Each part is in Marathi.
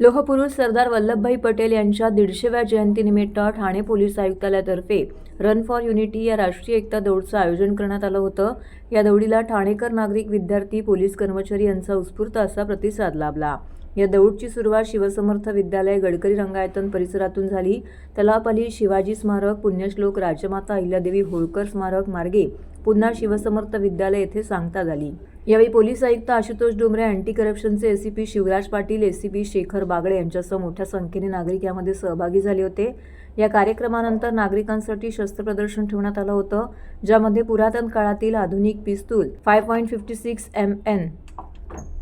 लोहपुरुष सरदार वल्लभभाई पटेल यांच्या दीडशेव्या जयंतीनिमित्त ठाणे पोलीस आयुक्तालयातर्फे रन फॉर युनिटी या राष्ट्रीय एकता दौडचं आयोजन करण्यात आलं होतं. या दौडीला ठाणेकर नागरिक विद्यार्थी पोलीस कर्मचारी यांचा उत्स्फूर्त असा प्रतिसाद लाभला. या दौडची सुरुवात शिवसमर्थ विद्यालय गडकरी रंगायतन परिसरातून झाली. तलापाली शिवाजी स्मारक पुण्यश्लोक राजमाता अहिल्यादेवी होळकर स्मारक मार्गे पुन्हा शिवसमर्थ विद्यालय येथे सांगता झाली. यावेळी पोलीस आयुक्त आशुतोष डोंबरे अँटी करप्शनचे एसीपी शिवराज पाटील एसीपी शेखर बागडे यांच्यासह मोठ्या संख्येने नागरिक यामध्ये सहभागी झाले होते. या कार्यक्रमानंतर नागरिकांसाठी शस्त्र प्रदर्शन ठेवण्यात आलं होतं ज्यामध्ये पुरातन काळातील आधुनिक pistol five point fifty six M N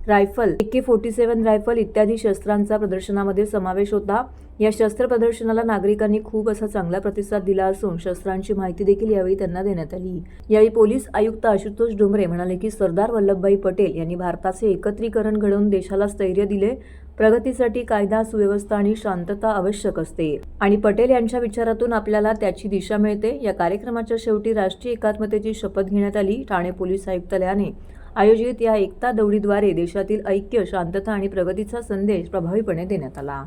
rifle A K forty seven rifle इत्यादी शस्त्रांचा प्रदर्शनामध्ये समावेश होता. या शस्त्र प्रदर्शनाला नागरिकांनी खूप असा चांगला प्रतिसाद दिला असून शस्त्रांची माहिती देखील यावेळी त्यांना देण्यात आली. यावेळी पोलीस आयुक्त आशुतोष डोंबरे म्हणाले की सरदार वल्लभभाई पटेल यांनी भारताचे एकत्रीकरण घडवून देशाला स्थैर्य दिले. प्रगतीसाठी कायदा सुव्यवस्था आणि शांतता आवश्यक असते. आणि पटेल यांच्या विचारातून आपल्याला त्याची दिशा मिळते. या कार्यक्रमाच्या शेवटी राष्ट्रीय एकात्मतेची शपथ घेण्यात आली. ठाणे पोलीस आयुक्तालयाने आयोजित या एकता दौडीद्वारे देशातील ऐक्य शांतता आणि प्रगतीचा संदेश प्रभावीपणे देण्यात आला.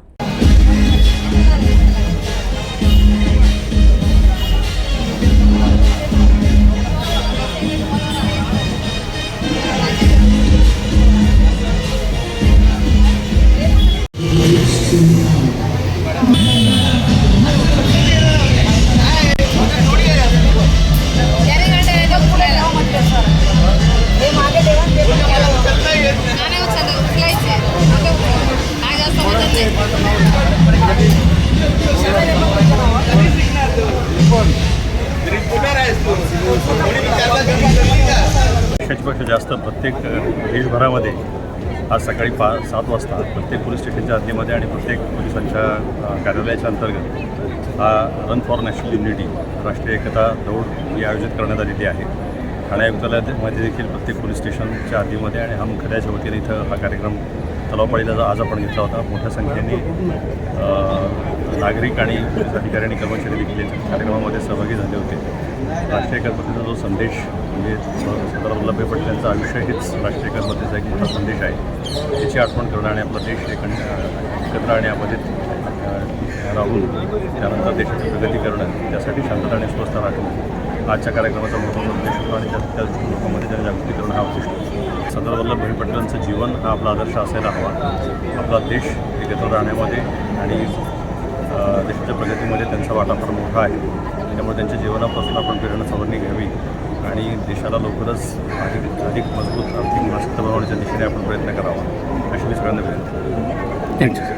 काय जास्त प्रत्येक देशभरामध्ये आज सकाळी पा सात वाजता प्रत्येक पोलीस स्टेशनच्या हद्दीमध्ये आणि प्रत्येक पोलिसांच्या कार्यालयाच्या अंतर्गत हा रन फॉर नॅशनल युनिटी राष्ट्रीय एकता दौड ही आयोजित करण्यात आलेली आहे. ठाणे आयुक्तालयामध्ये देखील प्रत्येक पोलीस स्टेशनच्या आधीमध्ये आणि हम खड्याच्या वतीने इथं हा कार्यक्रम तलावपाळीला आज आपण घेतला होता. मोठ्या संख्येने नागरिक आणि पोलीस अधिकारी आणि कर्मचारी देखील कार्यक्रमामध्ये सहभागी झाले होते. राष्ट्रीय एकात्मतेचा जो संदेश म्हणजे सरदार वल्लभभाई पटेल यांचं आयुष्य हेच राष्ट्रीय एकात्मतेचा एक मोठा संदेश आहे. त्याची आठवण करणं आणि आपला देश एक एकत्र आणि यामध्ये राहून त्यानंतर देशाची प्रगती करणं त्यासाठी शांतता आणि स्वस्थ राखणं आजच्या कार्यक्रमाचा मोठा उद्देश म्हणजे होता आणि त्या लोकांमध्ये जनजागृती करणं हा उद्देश सरदार वल्लभभाई पटेलांचं जीवन हा आपला आदर्श असायला हवा. आपला देश एकत्र राहण्यामध्ये आणि देशाच्या प्रगतीमध्ये त्यांचा वाटा फार मोठा आहे. त्यामुळे त्यांच्या जीवनापासून आपण प्रेरणा सवरणी घ्यावी आणि देशाला लवकरच अधिक अधिक मजबूत आर्थिक महासत्ता बनवण्याच्या दिशेने आपण प्रयत्न करावा. अशी मी सगळ्यांना विनंती थँक्यू